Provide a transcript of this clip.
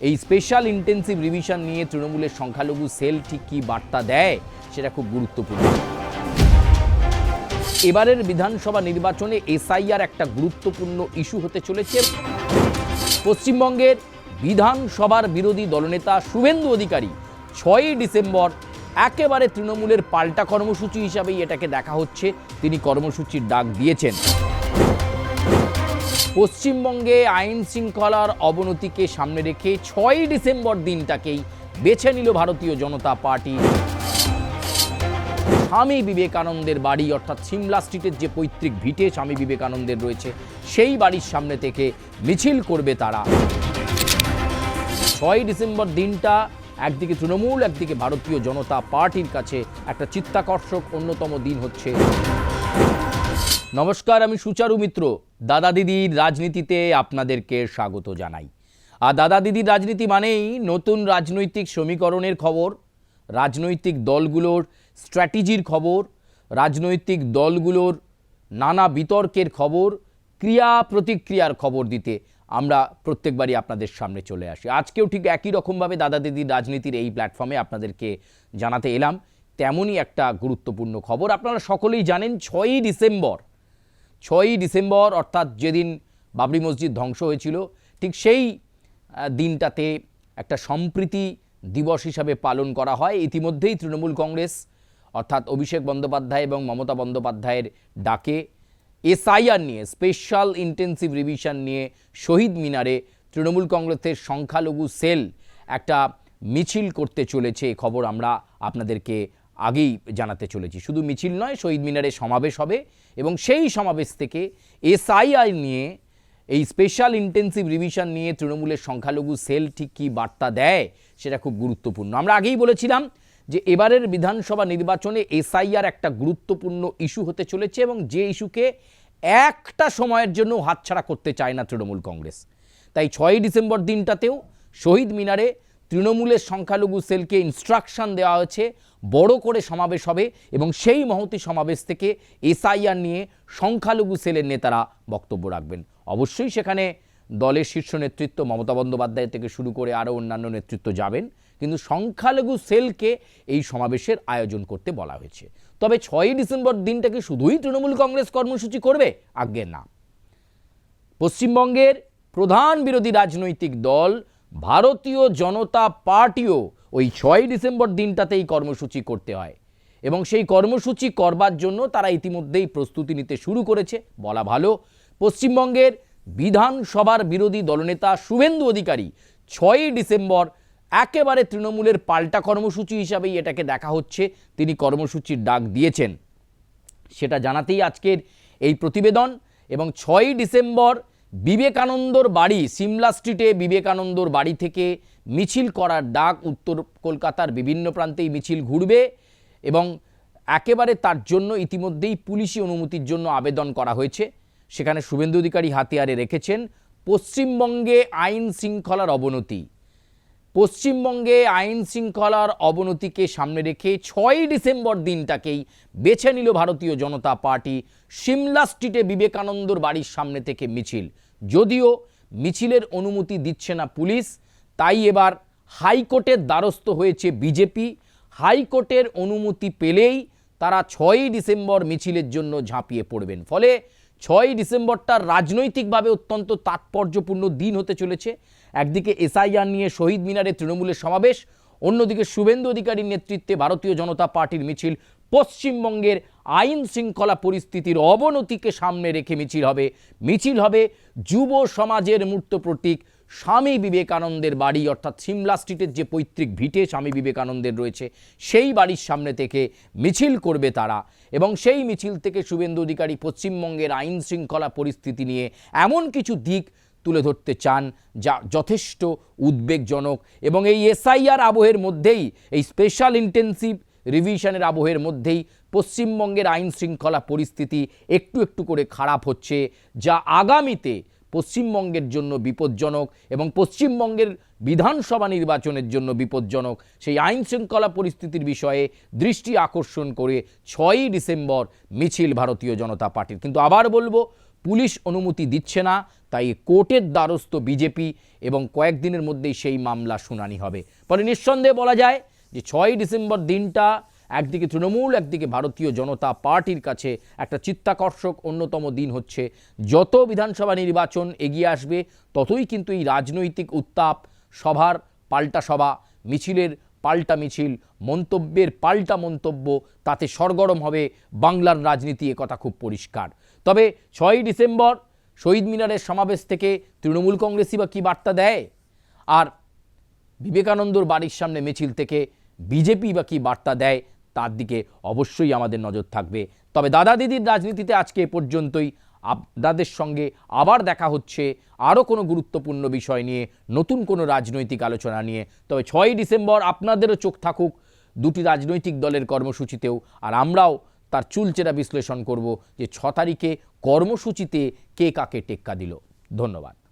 এই special intensive revision নিয়ে তৃণমূলের সংখ্যালঘু সেল ঠিক কী বার্তা দেয়, সেটা খুব গুরুত্বপূর্ণ। এবারের বিধানসভা নির্বাচনে এসআইআর একটা গুরুত্বপূর্ণ ইস্যু হতে চলেছে। পশ্চিমবঙ্গের বিধানসভার বিরোধী দলনেতা শুভেন্দু অধিকারী ছয়ই ডিসেম্বর একেবারে তৃণমূলের পাল্টা কর্মসূচি হিসাবেই এটাকে দেখা হচ্ছে। তিনি কর্মসূচির ডাক দিয়েছেন। পশ্চিমবঙ্গে আইন শৃঙ্খলার অবনতিকে সামনে রেখে ছয়ই ডিসেম্বর দিনটাকেই বেছে নিল ভারতীয় জনতা পার্টি। স্বামী বিবেকানন্দের বাড়ি, অর্থাৎ সিমলা স্ট্রিটের যে পৈতৃক ভিটে স্বামী বিবেকানন্দের রয়েছে, সেই বাড়ির সামনে থেকে মিছিল করবে তারা। ছয় ডিসেম্বর দিনটা একদিকে তৃণমূল, একদিকে ভারতীয় জনতা পার্টির কাছে একটা চিত্তাকর্ষক অন্যতম দিন হচ্ছে। নমস্কার, আমি সুচারু মিত্র। দাদা দিদির রাজনীতিতে আপনাদেরকে স্বাগত জানাই। আর দাদা দিদির রাজনীতি মানেই নতুন রাজনৈতিক সমীকরণের খবর, রাজনৈতিক দলগুলোর স্ট্র্যাটেজির খবর, রাজনৈতিক দলগুলোর নানা বিতর্কের খবর, ক্রিয়া প্রতিক্রিয়ার খবর দিতে আমরা প্রত্যেকবারই আপনাদের সামনে চলে আসি। আজকেও ঠিক একই রকমভাবে দাদা দিদির রাজনীতির এই প্ল্যাটফর্মে আপনাদেরকে জানাতে এলাম। তেমনই একটা গুরুত্বপূর্ণ খবর। আপনারা সকলেই জানেন, ছয়ই ডিসেম্বর ছয়ই ডিসেম্বর, অর্থাৎ যেদিন বাবরি মসজিদ ধ্বংস হয়েছিল, ঠিক সেই দিনটাতে একটা সম্প্রীতি দিবস হিসাবে পালন করা হয়। ইতিমধ্যেই তৃণমূল কংগ্রেস, অর্থাৎ অভিষেক বন্দ্যোপাধ্যায় এবং মমতা বন্দ্যোপাধ্যায়ের ডাকে এসআইআর নিয়ে, স্পেশাল ইন্টেন্সিভ রিভিশন নিয়ে শহীদ মিনারে তৃণমূল কংগ্রেসের সংখ্যালঘু সেল একটা মিছিল করতে চলেছে। খবর আমরা আপনাদেরকে আগেই জানাতে চলেছি। শুধু মিছিল নয়, শহীদ মিনারে সমাবেশ হবে। এবং সেই সমাবেশ থেকে এসআইআর নিয়ে এই স্পেশাল ইন্টেন্সিভ রিভিশন নিয়ে তৃণমূলের সংখ্যালঘু সেল ঠিক কী বার্তা দেয় সেটা খুব গুরুত্বপূর্ণ। আমরা আগেই বলেছিলাম যে এবারের বিধানসভা নির্বাচনে এসআইআর একটা গুরুত্বপূর্ণ ইস্যু হতে চলেছে এবং যে ইস্যুকে একটা সময়ের জন্য হাতছাড়া করতে চায় না তৃণমূল কংগ্রেস। তাই ছয়ই ডিসেম্বর দিনটাতেও শহীদ মিনারে তৃণমূলের সংখ্যালঘু সেলকে ইনস্ট্রাকশন দেওয়া হয়েছে, বড় করে সমাবেশ হবে এবং সেই মহতি সমাবেশ থেকে এসআইআর নিয়ে সংখ্যালঘু সেলের নেতারা বক্তব্য রাখবেন। অবশ্যই সেখানে দলের শীর্ষ নেতৃত্ব মমতা বন্দ্যোপাধ্যায় থেকে শুরু করে আরও অন্যান্য নেতৃত্ব যাবেন, কিন্তু সংখ্যালঘু সেলকে এই সমাবেশের আয়োজন করতে বলা হয়েছে। তবে ছয়ই ডিসেম্বর দিনটাকে শুধুই তৃণমূল কংগ্রেস কর্মসূচি করবে? আজ্ঞে না। পশ্চিমবঙ্গের প্রধান বিরোধী রাজনৈতিক দল ভারতীয় জনতা পার্টিও ওই ছয় ডিসেম্বর দিনটাতেই কর্মসূচি করতে হয়। এবং সেই কর্মসূচি করবার জন্য তারা ইতিমধ্যেই প্রস্তুতি নিতে শুরু করেছে, বলা ভালো। পশ্চিমবঙ্গের বিধানসভার বিরোধী দলনেতা শুভেন্দু অধিকারী ছয়ই ডিসেম্বর একেবারে তৃণমূলের পাল্টা কর্মসূচি হিসাবেই এটাকে দেখা হচ্ছে, তিনি কর্মসূচির ডাক দিয়েছেন। সেটা জানাতেই আজকের এই প্রতিবেদন। এবং ছয়ই ডিসেম্বর বিবেকানন্দর বাড়ি সিমলা স্ট্রিটে বিবেকানন্দর বাড়ি থেকে মিছিল করার ডাক উত্তর কলকাতার বিভিন্ন প্রান্তেই মিছিল ঘুরবে এবং একেবারে তার জন্য ইতিমধ্যেই পুলিশি অনুমতির জন্য আবেদন করা হয়েছে। সেখানে শুভেন্দু অধিকারী হাতিয়ারে রেখেছেন, পশ্চিমবঙ্গে আইন শৃঙ্খলার অবনতি। পশ্চিমবঙ্গে আইন শৃঙ্খলার অবনতিকে সামনে রেখে ছয়ই ডিসেম্বর দিনটাকেই বেছে নিল ভারতীয় জনতা পার্টি। সিমলা স্ট্রিটে বিবেকানন্দর বাড়ির সামনে থেকে মিছিল। যদিও মিছিলের অনুমতি দিচ্ছে না পুলিশ, তাই এবার হাইকোর্টের দ্বারস্থ হয়েছে বিজেপি। হাইকোর্টের অনুমতি পেলেই তারা ছয়ই ডিসেম্বর মিছিলের জন্য ঝাঁপিয়ে পড়বেন। ফলে ছয়ই ডিসেম্বরটা রাজনৈতিকভাবে অত্যন্ত তাৎপর্যপূর্ণ দিন হতে চলেছে। একদিকে এসআইআর নিয়ে শহীদ মিনারে তৃণমূলের সমাবেশ, অন্যদিকে শুভেন্দু অধিকারীর নেতৃত্বে ভারতীয় জনতা পার্টির মিছিল পশ্চিমবঙ্গের আইন শৃঙ্খলা পরিস্থিতির অবনতিকে সামনে রেখে মিছিল হবে। মিছিল হবে যুব সমাজের মূর্ত প্রতীক স্বামী বিবেকানন্দের বাড়ি, অর্থাৎ সিমলা স্ট্রিটের যে পৈতৃক ভিটে স্বামী বিবেকানন্দের রয়েছে, সেই বাড়ির সামনে থেকে মিছিল করবে তারা। এবং সেই মিছিল থেকে শুভেন্দু অধিকারী পশ্চিমবঙ্গের আইন শৃঙ্খলা পরিস্থিতি নিয়ে এমন কিছু দিক তুলে ধরতে চান, যা যথেষ্ট উদ্বেগজনক। এবং এই এসআইআর আবহের মধ্যেই, এই স্পেশাল ইন্টেন্সিভ রিভিশনের আবহের মধ্যেই পশ্চিমবঙ্গের আইন শৃঙ্খলা পরিস্থিতি একটু একটু করে খারাপ হচ্ছে, যা আগামীতে পশ্চিমবঙ্গের জন্য বিপজ্জনক এবং পশ্চিমবঙ্গের বিধানসভা নির্বাচনের জন্য বিপজ্জনক। সেই আইন শৃঙ্খলা পরিস্থিতির বিষয়ে দৃষ্টি আকর্ষণ করে ছয়ই ডিসেম্বর মিছিল ভারতীয় জনতা পার্টির। কিন্তু আবার বলব, পুলিশ অনুমতি দিচ্ছে না, তাই কোর্টের দ্বারস্থ বিজেপি এবং কয়েকদিনের মধ্যেই সেই মামলা শুনানি হবে। ফলে নিঃসন্দেহে বলা যায় যে ছয়ই ডিসেম্বর দিনটা একদিকে তৃণমূল, একদিকে ভারতীয় জনতা পার্টির কাছে একটা চিত্তাকর্ষক অন্যতম দিন হচ্ছে। যত বিধানসভা নির্বাচন এগিয়ে আসবে, ততই কিন্তু এই রাজনৈতিক উত্তাপ, সভার পাল্টা সভা, মিছিলের পাল্টা মিছিল, মন্তব্যের পাল্টা মন্তব্য, তাতে সরগরম হবে বাংলার রাজনীতি কথা খুব পরিষ্কার। তবে ছয়ই ডিসেম্বর, শহীদ মিনারের সমাবেশ থেকে তৃণমূল কংগ্রেসই বা কী বার্তা দেয়? আর বিবেকানন্দর বাড়ির সামনে মিছিল থেকে বিজেপি বা কী বার্তা দেয়, তার দিকে অবশ্যই আমাদের নজর থাকবে। তবে দাদা দিদির রাজনীতিতে আজকে এ পর্যন্তই। আপনাদের সঙ্গে আবার দেখা হচ্ছে আরও কোনো গুরুত্বপূর্ণ বিষয় নিয়ে, নতুন কোনো রাজনৈতিক আলোচনা নিয়ে। তবে ছয়ই ডিসেম্বর আপনাদেরও চোখ থাকুক দুটি রাজনৈতিক দলের কর্মসূচিতেও, আর আমরাও তার চুলচেরা বিশ্লেষণ করব যে ছ তারিখে কর্মসূচিতে কে কাকে টেক্কা দিল। ধন্যবাদ।